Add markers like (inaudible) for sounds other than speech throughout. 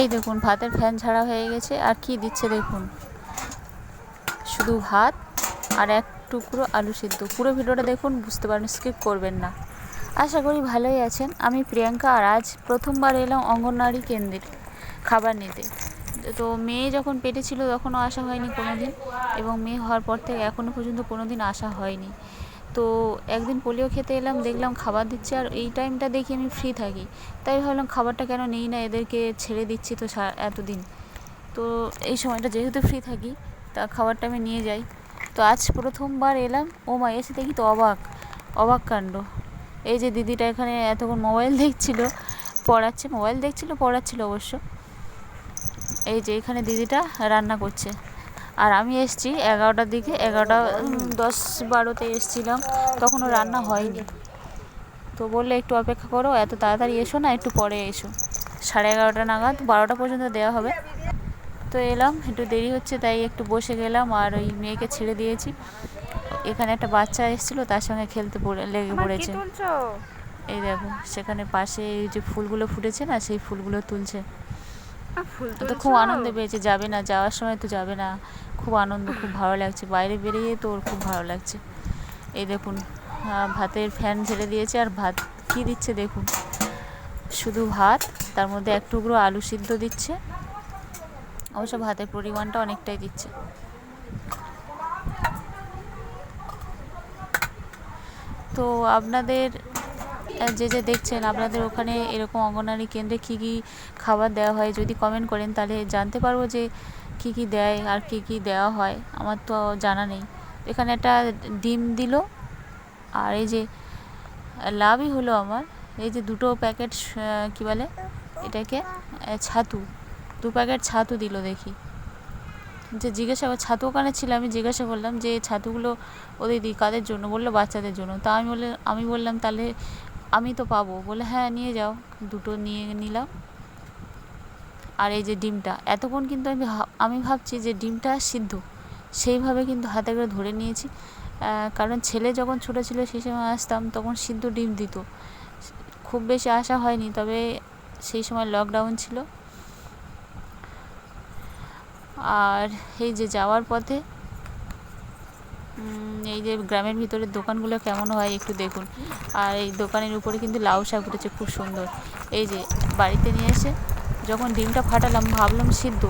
এই দেখুন, ভাতের ফ্যান ছাড়া হয়ে গেছে। আর কি দিচ্ছে দেখুন? শুধু ভাত আর এক টুকরো আলু সিদ্ধ। পুরো ভিডিওটা দেখুন, বুঝতে পারেন স্কিপ করবেন না। আশা করি ভালোই আছেন। আমি প্রিয়াঙ্কা আর আজ প্রথমবার এলাম অঙ্গনওয়াড়ি কেন্দ্রে খাবার নিতে। তো মেয়ে যখন পেটে ছিল তখনও আসা হয়নি কোনো দিন এবং মেয়ে হওয়ার পর থেকে এখনও পর্যন্ত কোনো দিন আসা হয়নি। তো একদিন পোলিও খেতে এলাম, দেখলাম খাবার দিচ্ছে আর এই টাইমটা দেখি আমি ফ্রি থাকি। তাই ভাবলাম খাবারটা কেন নেই না, এদেরকে ছেড়ে দিচ্ছি তো এতদিন। তো এই সময়টা যেহেতু ফ্রি থাকি, তা খাবারটা আমি নিয়ে যাই। তো আজ প্রথমবার এলাম, ও মা এসে দেখি তো অবাক অবাক কাণ্ড। এই যে দিদিটা এখানে এতক্ষণ মোবাইল (laughs) দেখছিল, পড়াচ্ছে মোবাইল দেখছিল, পড়াচ্ছিল অবশ্য। এই যে এখানে দিদিটা রান্না করছে। আর আমি এসছি এগারোটার দিকে এগারোটা দশ বারোতে এসছিলাম তখনও রান্না হয়নি। তো বললে একটু অপেক্ষা করো এত তাড়াতাড়ি এসো না একটু পরে এসো। সাড়ে এগারোটা নাগাদ বারোটা পর্যন্ত দেওয়া হবে। তো এলাম একটু দেরি হচ্ছে তাই একটু বসে গেলাম আর ওই মেয়েকে ছেড়ে দিয়েছি। এখানে একটা বাচ্চা এসেছিল তার সঙ্গে খেলতে পড়ে লেগে পড়েছে। এই দেখো সেখানে পাশে এই যে ফুলগুলো ফুটেছে না সেই ফুলগুলো তুলছে। তো খুব আনন্দ পেয়েছে যাবে না যাওয়ার সময় তো যাবে না। খুব আনন্দ খুব ভালো লাগছে। বাইরে বেরিয়ে তো ওর খুব ভালো লাগছে। এই দেখুন ভাতের ফ্যান ঝেড়ে দিয়েছে আর ভাত কি দিচ্ছে দেখুন। শুধু ভাত তার মধ্যে এক টুকরো আলু সিদ্ধ দিচ্ছে। অবশ্য ভাতের পরিমাণটা অনেকটাই দিচ্ছে। তো আপনাদের যে যে দেখছেন, আপনাদের ওখানে এরকম অঙ্গনারী কেন্দ্রে কী কী খাবার দেওয়া হয় যদি কমেন্ট করেন, তাহলে জানতে পারব যে কী কী দেয় আর কী কী দেওয়া হয়। আমার তো জানা নেই। এখানে একটা ডিম দিল, আর এই যে লাভই হলো আমার। এই যে দুটো প্যাকেট কী বলে এটাকে ছাতু। দু প্যাকেট ছাতু দিল দেখি। যে জিজ্ঞাসা ছাতু ওখানে ছিল? আমি জিজ্ঞাসা করলাম যে ছাতুগুলো ওদের দিই কাদের জন্য? বলল বাচ্চাদের জন্য। তা আমি বলে আমি বললাম, তাহলে আমি তো পাবো। বলে হ্যাঁ নিয়ে যাও। দুটো নিয়ে নিলাম। আর এই যে ডিমটা, এতক্ষণ কিন্তু আমি আমি ভাবছি যে ডিমটা সিদ্ধ। সেইভাবে কিন্তু হাতে করে ধরে নিয়েছি। কারণ ছেলে যখন ছোটো ছিল, সেই সময় আসতাম, তখন সিদ্ধ ডিম দিত। খুব বেশি আসা হয়নি, তবে সেই সময় লকডাউন ছিল। আর এই যে যাওয়ার পথে এই যে গ্রামের ভিতরের দোকানগুলো কেমন হয় একটু দেখুন। আর এই দোকানের উপরে কিন্তু লাউ শাক উঠেছে, খুব সুন্দর। এই যে বাড়িতে নিয়ে এসে যখন ডিমটা ফাটালাম, ভাবলাম সিদ্ধ।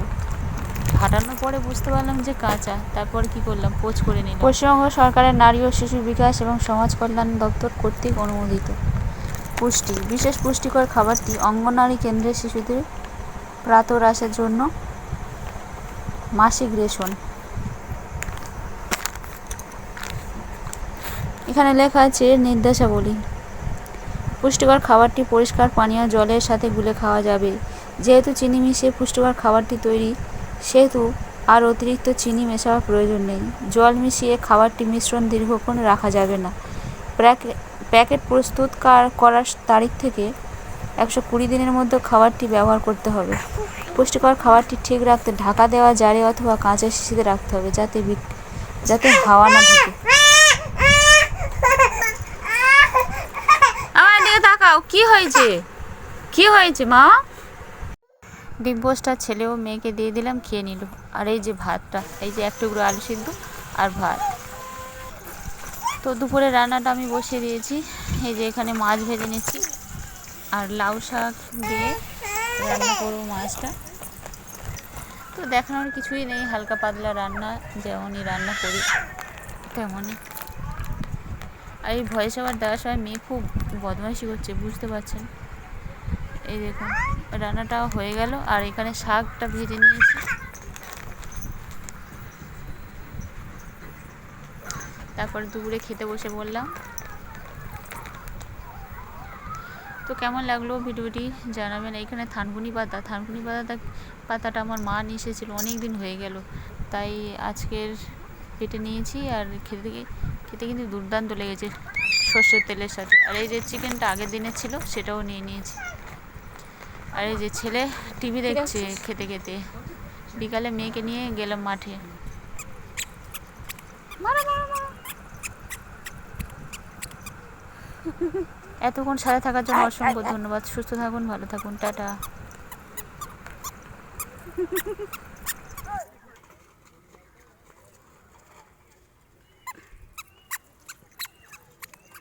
ফাটানোর পরে বুঝতে পারলাম যে কাঁচা। তারপর কি করলাম? পোচ করে নিলাম। পশ্চিমবঙ্গ সরকারের নারী ও শিশু বিকাশ এবং সমাজ কল্যাণ দপ্তর কর্তৃক অনুমোদিত। পুষ্টি, বিশেষ পুষ্টিকর খাবারটি অঙ্গনারী কেন্দ্রের শিশুদের প্রাতরাশের জন্য মাসিক রেশন। এখানে লেখা আছে নির্দেশাবলী। পুষ্টিকর খাবারটি পরিষ্কার পানীয় জলের সাথে গুলে খাওয়া যাবে। যেহেতু চিনি মিশিয়ে পুষ্টিকর খাবারটি তৈরি, সেহেতু আর অতিরিক্ত চিনি মেশাবার প্রয়োজন নেই। জল মিশিয়ে খাবারটি মিশ্রণ দীর্ঘক্ষণ রাখা যাবে না। প্যাকে- প্যাকেট প্রস্তুত কার- করার তারিখ থেকে একশো কুড়ি দিনের মধ্যে খাবারটি ব্যবহার করতে হবে। পুষ্টিকর খাবারটি ঠিক রাখতে ঢাকা দেওয়া জারে অথবা কাঁচা শিশিতে রাখতে হবে যাতে যাতে হাওয়া না ঢোকে তাকাও কি হয়েছে? কি হয়েছে, মা? পোস্টটা ছেলে ও মেয়েকে দিয়ে দিলাম, খেয়ে নিল। আর এই যে ভাতটা, এই যে এক টুকরো আলু সিদ্ধ আর ভাত। তো দুপুরে রান্নাটা আমি বসিয়ে দিয়েছি। এই যে এখানে মাছ ভেজে নিচ্ছি। আর লাউ শাক দিয়ে রান্না করব মাছটা। তো দেখানোর কিছুই নেই, হালকা পাতলা রান্না, যেমনই রান্না করি, তেমনই। আর এই ভয়েস ওভার দেওয়ার সময় মেয়ে খুব বদমাইশি করছে, বুঝতে পারছেন? এই দেখুন রান্নাটা হয়ে গেল, আর এখানে শাকটা ভেজে নিয়েছি। তারপরে দুপুরে খেতে বসে বললাম। তো কেমন লাগল ভিডিওটি? জানাবেন। এইখানে থানকুনি পাতা। থানকুনি পাতা পাতাটা আমার মা নিয়ে এসেছিল অনেক দিন হয়ে গেল। তাই আজকের পেটে নিয়েছি, আর খেতে খেতে কিন্তু দুর্দান্ত লেগেছে সর্ষের তেলের সাথে। আর এই যে চিকেনটা আগের দিনের ছিল সেটাও নিয়ে নিয়েছি। আর এই যে ছেলে টিভি দেখছে খেতে খেতে। বিকালে মেয়েকে নিয়ে গেলাম মাঠে। এতক্ষণ সাথে থাকার জন্য অসংখ্য ধন্যবাদ। সুস্থ থাকুন ভালো থাকুন। টাটা।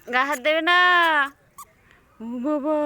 গা হাত দেবে না। বাবা।